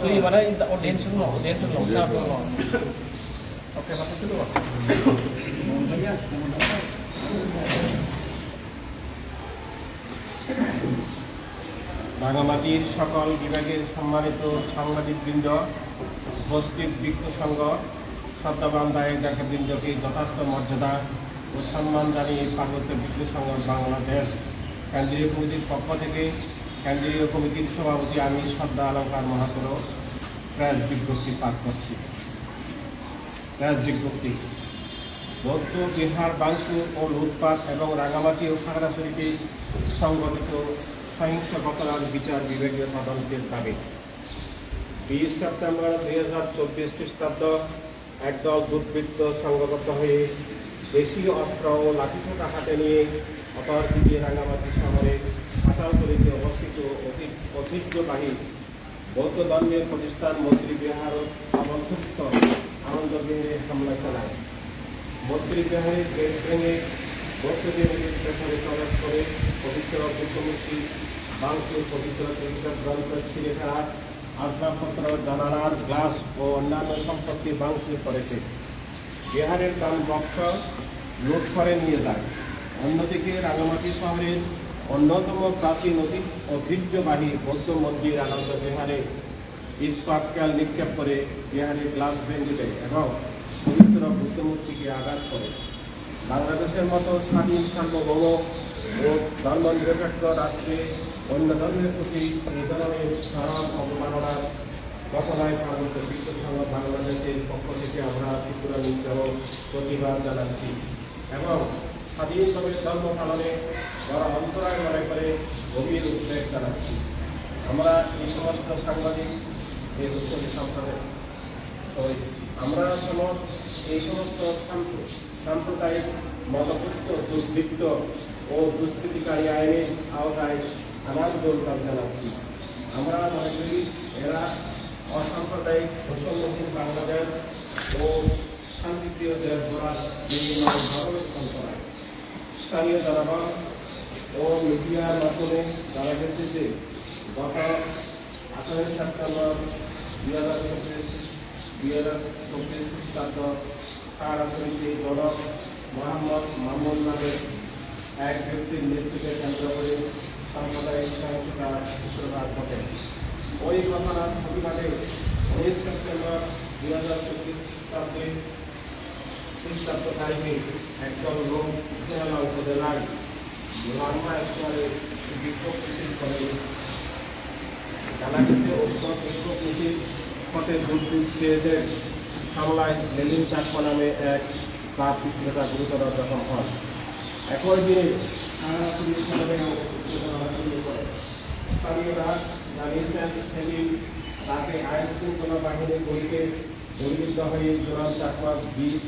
তুই মানে ডেন শুনো ডেন শুনো সাপ শুনো ওকে মাথা শুরু কর রাঙামাটির সকল বিভাগের সম্মানিত সাংবাদিকবৃন্দ, উপস্থিত বৃক্ষ সংঘ দায়ক ডাকাবৃন্দকে যথার্থ মর্যাদা ও সম্মান জানিয়ে পার্বত্য বৃক্ষ সংঘ বাংলাদেশ। কেন্দ্রীয় কমিটির পক্ষ থেকে কেন্দ্রীয় কমিটির সভাপতি আমি শ্রদ্ধা অলঙ্কার মহাপুর প্রেস বিজ্ঞপ্তি পাঠ করছি। প্রেস বিজ্ঞপ্তি। বৌদ্ধ বিহার বাংশু ও লুটপাট এবং রাঙামাটি ও খাগড়াছড়িতে সংগঠিত সহিংস ঘটনার বিচার বিভাগীয় তদন্তের দাবি। বিশ সেপ্টেম্বর দুই হাজার চব্বিশ খ্রিস্টাব্দ একদল দুর্বৃত্ত সংঘবদ্ধ হয়ে দেশীয় অস্ত্র ও লাঠিসোঁটা হাতে নিয়ে অতর্কিতে রাঙামাটি শহরে সাঁতালতলিতে অবস্থিত ঐতিহ্যবাহী বৌদ্ধ ধর্মের প্রতিষ্ঠান মন্ত্রী বিহার অবন্তুষ্ট আনন্দ বিহারে হামলা চালায়। মন্ত্রী বিহারের গেট ভেঙে বৌদ্ধদের পেছনে প্রবেশ করে পবিত্র বুদ্ধমূর্তি বাংশুর পবিত্র পবিত্র গ্রন্থ ফেলা আসবাবপত্র জানালার গ্লাস ও অন্যান্য সম্পত্তি বাংশুর করেছে বিহারের দান বক্স লুট করে নিয়ে যায়। অন্যদিকে রাঙামাটি শহরের অন্যতম প্রাচীন ঐতিহ্যবাহী বৌদ্ধ মন্দির আনন্দ বিহারে ইস্পাতকাল নিক্ষেপ করে বিহারের গ্লাস ভেঙে দেয় এবং পবিত্র বুদ্ধমূর্তিকে আঘাত করে বাংলাদেশের মতো স্বাধীন সার্বভৌম ও ধর্মনিরপেক্ষ রাষ্ট্রে অন্য ধর্মের প্রতি এই ধরনের চরম অবমাননার ঘটনায় পার্বত্য বিশ্ব সংঘ বাংলাদেশের পক্ষ থেকে আমরা ত্রিপুরা নিগ্রহ প্রতিবাদ জানাচ্ছি এবং স্বাধীনভাবে ধর্ম পালনে যারা অন্তরায় মনে করে গভীর উদ্বেগ জানাচ্ছি। আমরা এই সমস্ত সাংবাদিক, এই সম্প্রদায় আমরা সমস্ত এই সমস্ত সাম্প্রদায়িক মতপুষ্ট দুর্বৃত্ত ও দুষ্কৃতিকারী আইনের আওতায় আনার জোরদার জানাচ্ছি। আমরা মনে করি এরা অসাম্প্রদায়িক শোষণমুখী বাংলাদেশ ও শান্তিপ্রিয় দেশ গড়ার বিভিন্ন ধরনের অন্তরায় স্থানীয় জনগণ ও মিডিয়ার মাধ্যমে জানা গেছে যে গত আঠারোই সেপ্টেম্বর দুই হাজার চব্বিশ, দুই হাজার চব্বিশ খ্রিস্টাব্দ কারাচরিতে জনক মোহাম্মদ মামুন নামের এক ব্যক্তির মৃত্যুকে কেন্দ্র করে সাম্প্রদায়িক সহিংসতার সূত্রপাত ঘটে। ওই ঘটনার প্রতিবাদে উনিশ সেপ্টেম্বর দুই হাজার চব্বিশ খ্রিস্টাব্দে খ্রিস্টাব্দ তারিখে একদল লোক উপজেলা উপজেলায় লাম্বা স্তরে বিক্ষোভ মিছিল করে। জানা গেছে উক্ত বিক্ষোভ মিছিল পথে দুর্বৃত্তদের হামলায় লেলিন চাকমা নামে এক কাপ বিক্রেতা গুরুতর জখম হন। একই দিনে স্থানীয়রা জানিয়েছেন সেদিন রাতে আইন শৃঙ্খলা বাহিনীর গুলিকে গুলিবিদ্ধ হয়ে জোরাল চাকমা বিশ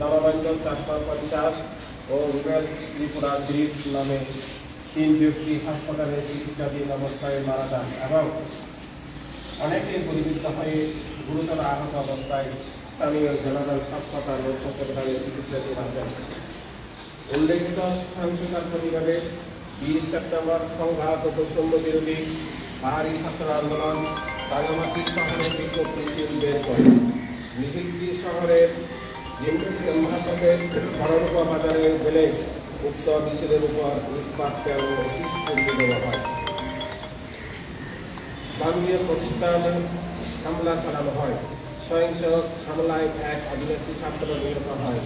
দালাবাঞ্চল চাকমা পঞ্চাশ ও রুবেল ত্রিপুরা ব্রিজ নামে তিন ব্যক্তি হাসপাতালে চিকিৎসাধীন অবস্থায় মারা যান এবং অনেকে গুলিবিদ্ধ হয়ে গুরুতর আহত অবস্থায় স্থানীয় জেনারেল হাসপাতাল ও চট্টগ্রামে চিকিৎসাধীন আছেন উল্লেখিত সহিংসতার প্রতিবাদে বিশ সেপ্টেম্বর সংঘাত ও বৈষম্য বিরোধী পাহাড়ি ছাত্র আন্দোলন রাঙামাটি শহরে বিক্ষোভ মিছিল বের করে। মিছিলটি শহরের জিমনেসিয়াম মহাপথের খড়রূপা বাজারে গেলে উক্ত মিছিলের উপর উৎপাত ও দেওয়া হয় ধর্মীয় প্রতিষ্ঠানে হামলা চালানো হয়। সহিংস হামলায় এক আদিবাসী ছাত্র নিহত হয়।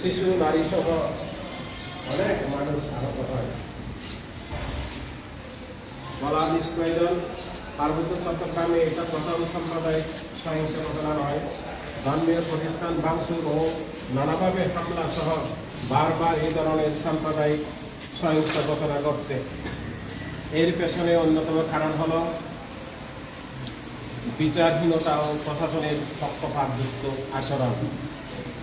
শিশু নারী সহ অনেক মানুষ আহত হয়। বলা নিষ্প্রয়োজন, পার্বত্য চট্টগ্রামে এটা প্রথম সাম্প্রদায়িক সহিংস ঘটনা নয়। ধর্মীয় প্রতিষ্ঠান ভাঙচুর ও নানাভাবে হামলা সহ বারবার এই ধরনের সাম্প্রদায়িক সহিংস ঘটনা ঘটছে। এর পেছনে অন্যতম কারণ হল বিচারহীনতা ও প্রশাসনের পক্ষপাতদুষ্ট আচরণ।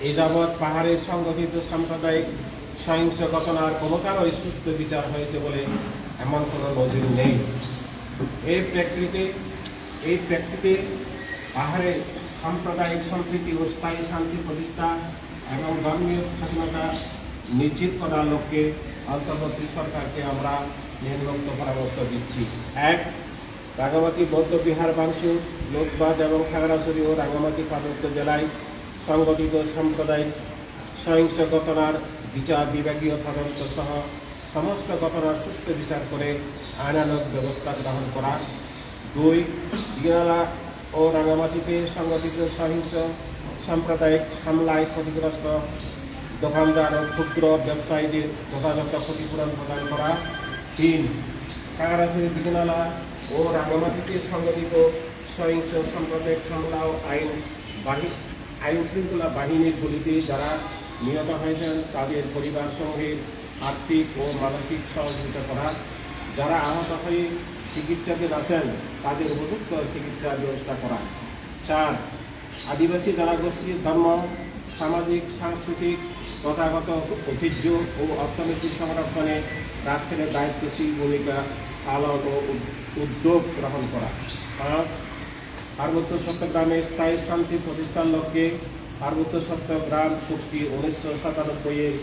এই যাবৎ পাহাড়ের সংগঠিত সাম্প্রদায়িক সহিংস ঘটনার কোনো কারোই সুস্থ বিচার হয়েছে বলে এমন কোনো নজির নেই। এই প্রেক্ষিতে এই প্রেক্ষিতে পাহাড়ে সাম্প্রদায়িক সম্প্রীতি ও স্থায়ী শান্তি প্রতিষ্ঠা এবং ধর্মীয় স্বাধীনতা নিশ্চিত করার লক্ষ্যে অন্তর্বর্তী সরকারকে আমরা নিম্নোক্ত পরামর্শ দিচ্ছি। এক রাঙ্গামাটি বৌদ্ধ বিহার বাংশুর লোকবাদ এবং খাগড়াছড়ি ও রাঙ্গামাটি পার্বত্য জেলায় সংগঠিত সাম্প্রদায়িক সহিংস ঘটনার বিচার বিভাগীয় তদন্ত সহ সমস্ত ঘটনার সুস্থ বিচার করে আইনানুগ ব্যবস্থা গ্রহণ করা। দুই দিনালা ও রাঙ্গামাটিতে সংগঠিত সহিংস সাম্প্রদায়িক হামলায় ক্ষতিগ্রস্ত দোকানদার ও ক্ষুদ্র ব্যবসায়ীদের যথাযথ ক্ষতিপূরণ প্রদান করা। তিন খাগড়াছড়ি দিনালা ও রাঙ্গামাটিতে সংগঠিত সহিংস সাম্প্রদায়িক হামলা ও আইন বাহি আইন শৃঙ্খলা বাহিনীর গুলিতে যারা নিহত হয়েছেন, তাদের পরিবার সঙ্গে আর্থিক ও মানসিক সহযোগিতা করা। যারা আহত হয়ে চিকিৎসাধীন আছেন, তাদের উপযুক্ত চিকিৎসার ব্যবস্থা করা। চার, আদিবাসী জনগোষ্ঠীর ধর্ম, সামাজিক, সাংস্কৃতিক, তথাগত ঐতিহ্য ও অর্থনৈতিক সংরক্ষণে রাষ্ট্রের দায়িত্বশীল ভূমিকা পালন ও উদ্যোগ গ্রহণ করা। পাঁচ পার্বত্য চট্টগ্রামে স্থায়ী শান্তি প্রতিষ্ঠান লক্ষ্যে পার্বত্য চট্টগ্রাম চুক্তি উনিশশো সাতানব্বই এর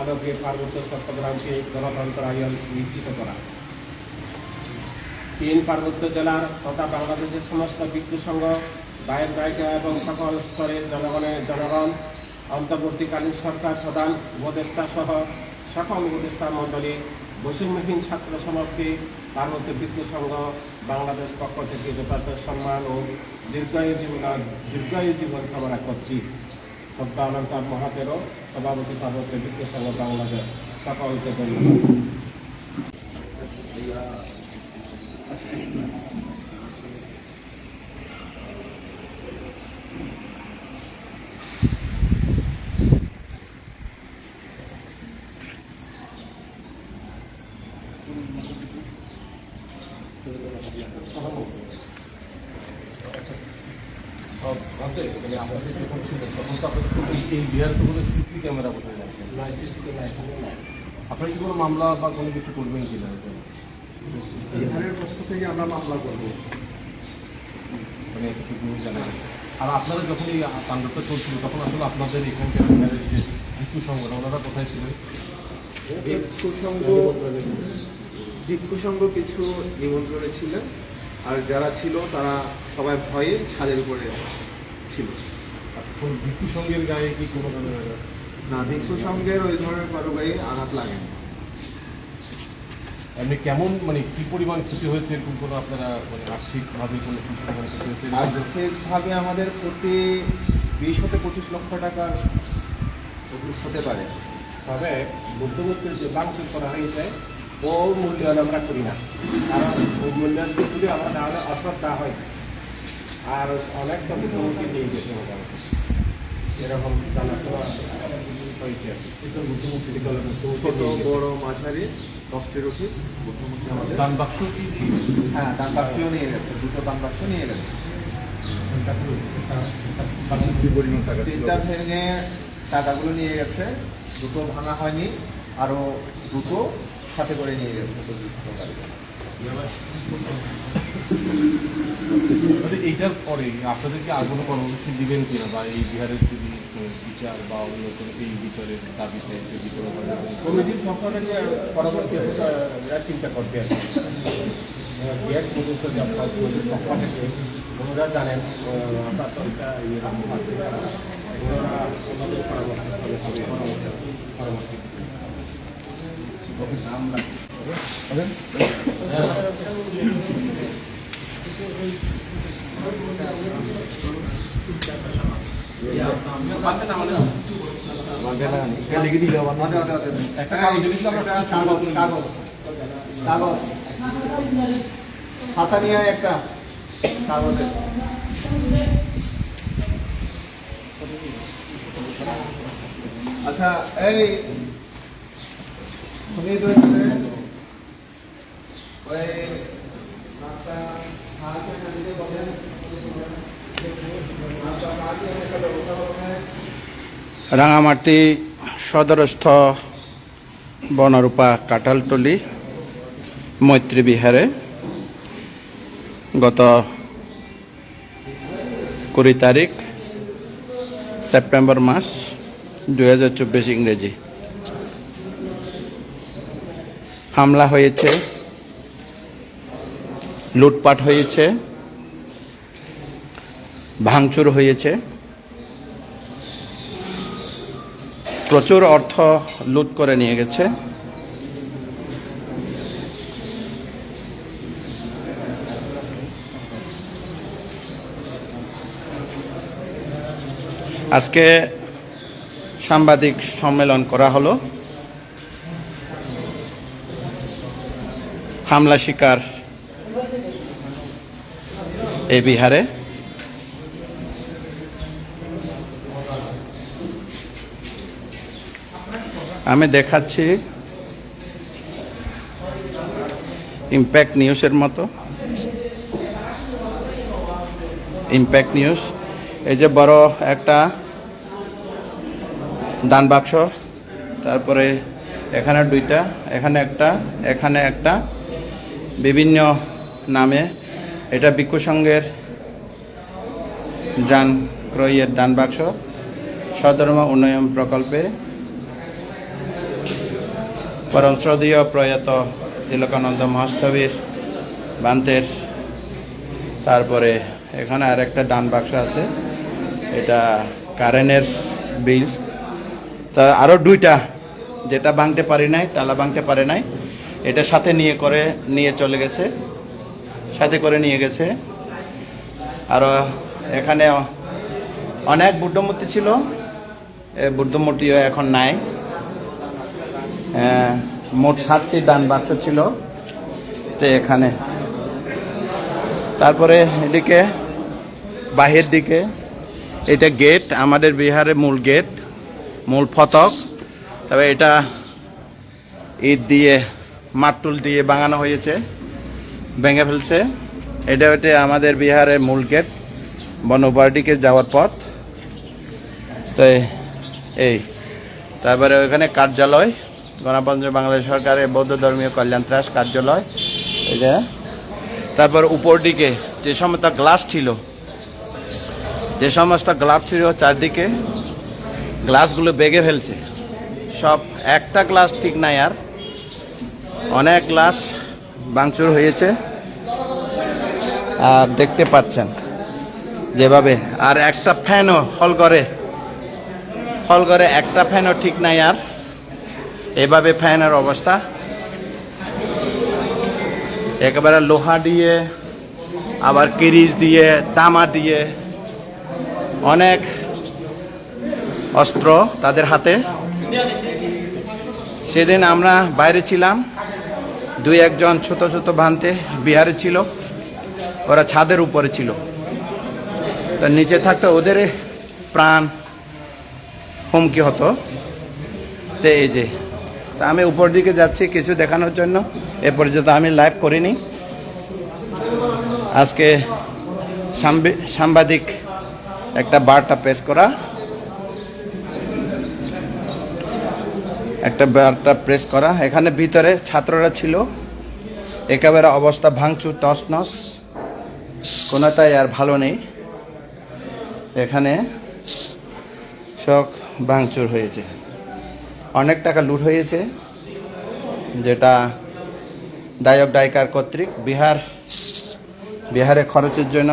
আলোকে পার্বত্য চট্টগ্রামকে গণতন্ত্রায়ন নিশ্চিত করা। তিন পার্বত্য জেলার তথা বাংলাদেশের সমস্ত বিদ্যুৎ সংঘ, গায়ক, গায়িকা এবং সকল স্তরের জনগণের জনগণ, অন্তর্বর্তীকালীন সরকার প্রধান উপদেষ্টা সহ সকল উপদেষ্টা মণ্ডলী বৈষম্যহীন ছাত্র সমাজকে পার্বত্য বিদ্যুৎ সংঘ বাংলাদেশ পক্ষ থেকে যথার্থ সম্মান ও দীর্ঘায়ু জীবন দীর্ঘায়ু জীবন কামনা করছি। শ্রদ্ধা অলঙ্কার মহাতেরও সভাপতি পার্বত্য বিদ্যুৎ সংঘ বাংলাদেশ। সকলকে ধন্যবাদ। মানে আমাদের যখন ছিল তখন তো আপনাদের তো এই- এই বিহার তো কোনো সিসি ক্যামেরা বোধহয় নাই আপনারা কি কোনো মামলা বা কোনো কিছু করবেন কি না? বিহারের পক্ষ থেকে আমরা মামলা করব। মানে জানা আর আপনারা যখন এই কাণ্ডটা চলছিল তখন আসলে আপনাদের এখানকার বিহারের যে ভিক্ষু সংগঠন ওনারা কোথায় ছিলেন? ভিক্ষু সংঘ ভিক্ষু সংঘ কিছু নিমন্ত্রণে ছিলেন। আর যারা ছিল তারা সবাই ভয়ে ছাদের উপরে ছিল। আচ্ছা কোন ভিক্ষু সংঘের গায়ে কি কোনো ধরনের না ভিক্ষু সংঘের ওই ধরনের কারও গায়ে আঘাত লাগেনি এমনি কেমন মানে কি পরিমাণ ক্ষতি হয়েছে এরকম কোনো আপনারা মানে আর্থিকভাবে কোনো ক্ষতি হয়েছে? আর্থিকভাবে আমাদের প্রতি বিশ হতে পঁচিশ লক্ষ টাকার হতে পারে। তবে বুদ্ধমূর্তির যে বাংশুল করা হয়েছে ও মূল্যায়ন আমরা করি না। কারণ ওই মূল্যায়ন যদি আমরা তাহলে অশ্রদ্ধা হয় আর অনেকটা বুদ্ধমূর্তি নিয়ে গেছে মোটামুটি এরকম জানাশোনা হয়েছে। ছোট বড় মাঝারি দশটির আমাদের। দান বাক্স কি? হ্যাঁ দান বাক্সও নিয়ে গেছে দুটো দান বাক্স নিয়ে গেছে। তিনটা ভেঙে টাকাগুলো নিয়ে গেছে দুটো ভাঙা হয়নি আরও দুটো সাথে করে নিয়ে গেছে। এইটার পরে আপনাদেরকে আর কোনো কর্মসূচি দিবেন কিনা বা এই বিহারের যদি বিচার বা অন্য কোনো এই বিচারের দাবিতে যদি কোনো কোনো- কমিটির পরবর্তী এরা চিন্তা করবে আর। পর্যন্ত ওনারা জানেন আহ, আপনার তো এটা ইয়ে। ওনারা ওনাদের পরামর্শ পরবর্তী আমরা খাতা নিয়ে একটা কাগজে আচ্ছা এই তুমি রাঙামাটি সদরস্থ বনরূপা কাঁঠালতলি মৈত্রী বিহারে গত কুড়ি তারিখ সেপ্টেম্বর মাস দুই হাজার ইংরেজি। হামলা হয়েছে লুটপাট হয়েছে, ভাঙচুর হয়েছে। প্রচুর অর্থ লুট করে নিয়ে গেছে। আজকে সাংবাদিক সম্মেলন করা হলো। হামলা শিকার এই বিহারে? আমি দেখাচ্ছি ইম্প্যাক্ট নিউজের মতো। ইম্প্যাক্ট নিউজ এই যে বড় একটা দান বাক্স, তারপরে এখানে দুইটা, এখানে একটা এখানে একটা, বিভিন্ন নামে এটা ভিক্ষু যান ক্রয়ের ডান বাক্স, সধর্ম উন্নয়ন প্রকল্পে পরম শ্রদ্ধেয় প্রয়াত তিলকানন্দ মহাস্তবীর বান্তের, তারপরে এখানে আর একটা ডান বাক্স আছে, এটা কারেন্টের বিল। তা আরও দুইটা, যেটা ভাঙতে পারি নাই, তালা ভাঙতে পারে নাই, এটা সাথে নিয়ে করে, নিয়ে চলে গেছে। সাথে করে নিয়ে গেছে। আরও এখানে অনেক বুদ্ধমূর্তি ছিল। বুদ্ধমূর্তিও এখন নাই। মোট সাতটি ডান বাক্স ছিল। তো এখানে। তারপরে এদিকে, বাহির দিকে, এটা গেট, আমাদের বিহারের মূল গেট, মূল ফতক। তবে এটা ঈদ দিয়ে, মাটুল দিয়ে বাঙানো হয়েছে। ভেঙে ফেলছে। এটা হচ্ছে আমাদের বিহারের মূল গেট বনবাড়িকে যাওয়ার পথ। তো এই তারপরে ওখানে কার্যালয় গণতন্ত্র বাংলাদেশ সরকারের বৌদ্ধ ধর্মীয় কল্যাণ ত্রাস কার্যালয়। যে। তারপর উপর দিকে যে সমস্ত গ্লাস ছিল, যে সমস্ত গ্লাস ছিল চারদিকে, গ্লাসগুলো বেগে ফেলছে। সব একটা গ্লাস ঠিক নাই আর। অনেক গ্লাস ভাঙচুর হয়েছে। আর দেখতে পাচ্ছেন যেভাবে। আর একটা ফ্যানও হল করে হল করে একটা ফ্যানও ঠিক নাই আর। এভাবে ফ্যানের অবস্থা। একেবারে লোহা দিয়ে, আবার কিরিজ দিয়ে, তামা দিয়ে অনেক অস্ত্র তাদের হাতে। সেদিন আমরা বাইরে ছিলাম। দুই একজন ছোট ছোট ভান্তে বিহারে ছিল, ওরা ছাদের উপরে ছিল। তা নিচে থাকতে ওদের প্রাণ হুমকি হতো। তো এই যে, তা আমি উপর দিকে যাচ্ছি কিছু দেখানোর জন্য। এ পর্যন্ত আমি লাইভ করিনি। আজকে সাংবি- সাংবাদিক একটা বার্তা পেশ করা একটা বার্তা প্রেস করা। এখানে ভিতরে ছাত্ররা ছিল। একেবারে অবস্থা ভাঙচুর, তছনছ। কোনোটাই আর ভালো নেই। এখানে সব ভাঙচুর হয়েছে। অনেক টাকা লুট হয়েছে, যেটা দায়ক দায়িকার কর্তৃক বিহার, বিহারে খরচের জন্য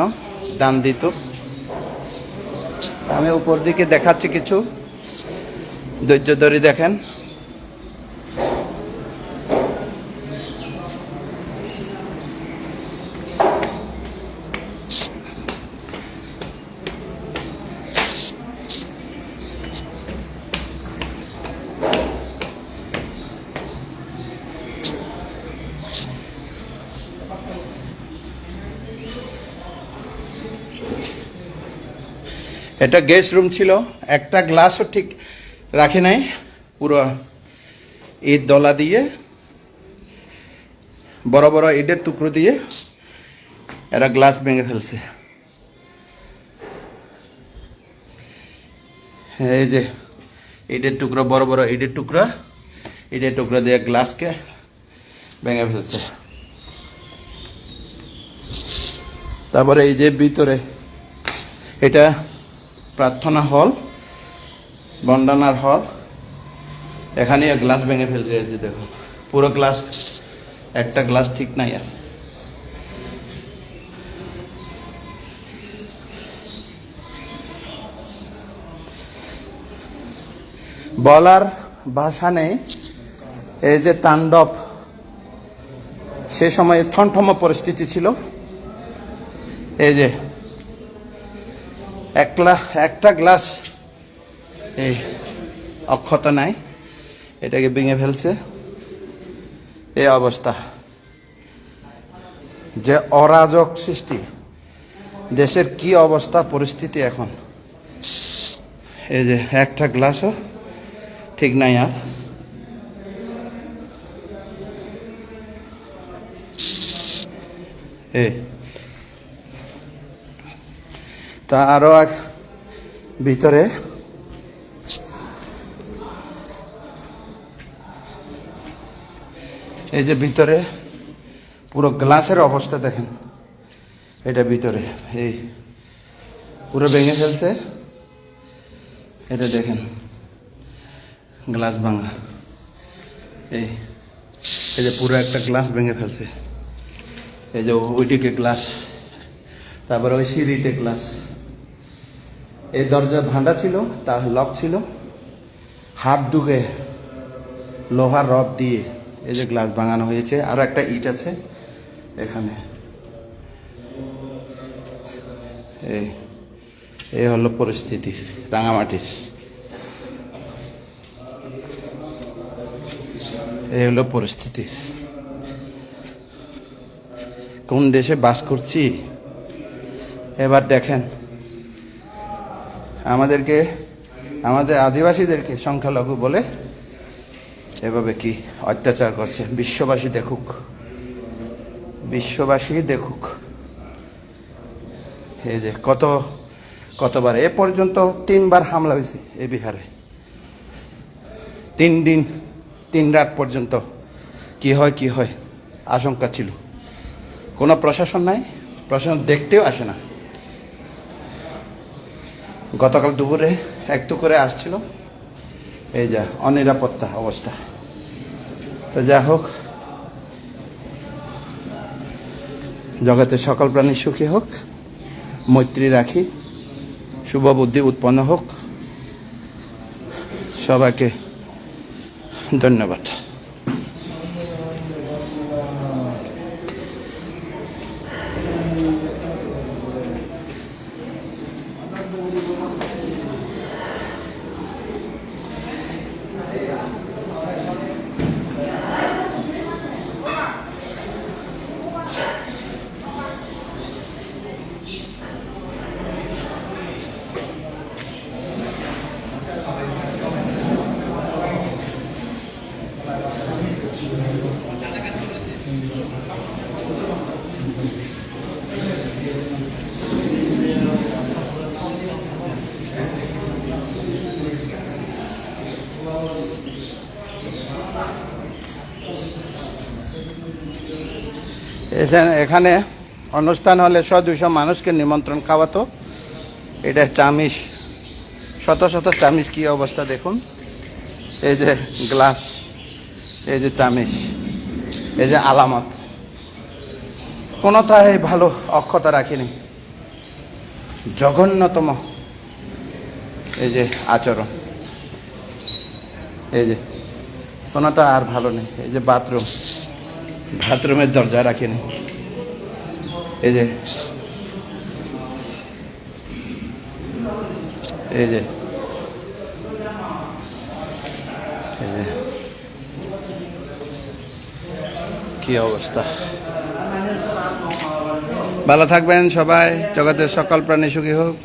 দাম দিত। আমি উপর দিকে দেখাচ্ছি কিছু। ধৈর্য ধরে দেখেন। এটা গেস্ট রুম ছিল, একটা গ্লাসও ঠিক রাখে নাই, পুরো ইট দলা দিয়ে, বড় বড় ইটের টুকরো দিয়ে এরা গ্লাস ভেঙে ফেলছে। এই যে ইটের টুকরো, বড় বড় ইটের টুকরা ইটের টুকরো দিয়ে গ্লাসকে ভেঙে ফেলছে। তারপরে এই যে ভিতরে, এটা প্রার্থনা হল, বন্ডানার হল। এখানে গ্লাস ভেঙে ফেলছে, এই যে দেখো। পুরো গ্লাস, একটা গ্লাস ঠিক নাই আর। বলার ভাষা নেই। এই যে তাণ্ডব, সে সময় থমথম পরিস্থিতি ছিল। এই যে একলা, একটা গ্লাস, এই অক্ষত নাই। এটাকে ভেঙে ফেলছে। এই অবস্থা। যে অরাজক সৃষ্টি, দেশের কি অবস্থা, পরিস্থিতি এখন? এই যে একটা গ্লাসও ঠিক নাই আর। এই তা আরও এক ভিতরে। এই যে ভিতরে, পুরো গ্লাসের অবস্থা দেখেন। এটা ভিতরে, এই পুরো ভেঙে ফেলছে। এটা দেখেন, গ্লাস ভাঙা। এই এই যে পুরো একটা গ্লাস ভেঙে ফেলছে। এই যে ওইদিকে গ্লাস, তারপরে ওই সিঁড়িতে গ্লাস। এই দরজা ভান্ডা ছিল, তার লক ছিল। হাত ঢুকে লোহার রড দিয়ে এই যে গ্লাস ভাঙানো হয়েছে, আর একটা ইট আছে এখানে। এই এই হলো পরিস্থিতি রাঙামাটির। এই হলো পরিস্থিতি। কোন দেশে বাস করছি? এবার দেখেন আমাদেরকে, আমাদের আদিবাসীদেরকে সংখ্যালঘু বলে এভাবে কি অত্যাচার করছে। বিশ্ববাসী দেখুক। বিশ্ববাসী দেখুক। এই যে কত, কতবার, এ পর্যন্ত তিনবার হামলা হয়েছে এ বিহারে। তিন দিন, তিন রাত পর্যন্ত কি হয় কি হয়, আশঙ্কা ছিল। কোনো প্রশাসন নাই, প্রশাসন দেখতেও আসে না। গতকাল দুপুরে একটু করে আসছিল। এই যা, অনিরাপত্তা অবস্থা। তো যা হোক জগতের সকল প্রাণী সুখী হোক, মৈত্রী রাখি, শুভ বুদ্ধি উৎপন্ন হোক, সবাইকে ধন্যবাদ। এখানে অনুষ্ঠান হলে শ দুশো মানুষকে নিমন্ত্রণ খাওয়াতো। এটা চামিস শত শত চামিস কি অবস্থা দেখুন। এই যে গ্লাস, এই যে চামিস এই যে আলামত। কোনোটাই ভালো অক্ষতা রাখিনি। জঘন্যতম এই যে আচরণ। এই যে কোনোটা আর ভালো নেই। এই যে বাথরুম। বাথরুমের দরজা রাখিনি। এই যে এই যে এই যে। কি অবস্থা? ভালো থাকবেন সবাই, জগতের সকল প্রাণী সুখী হোক।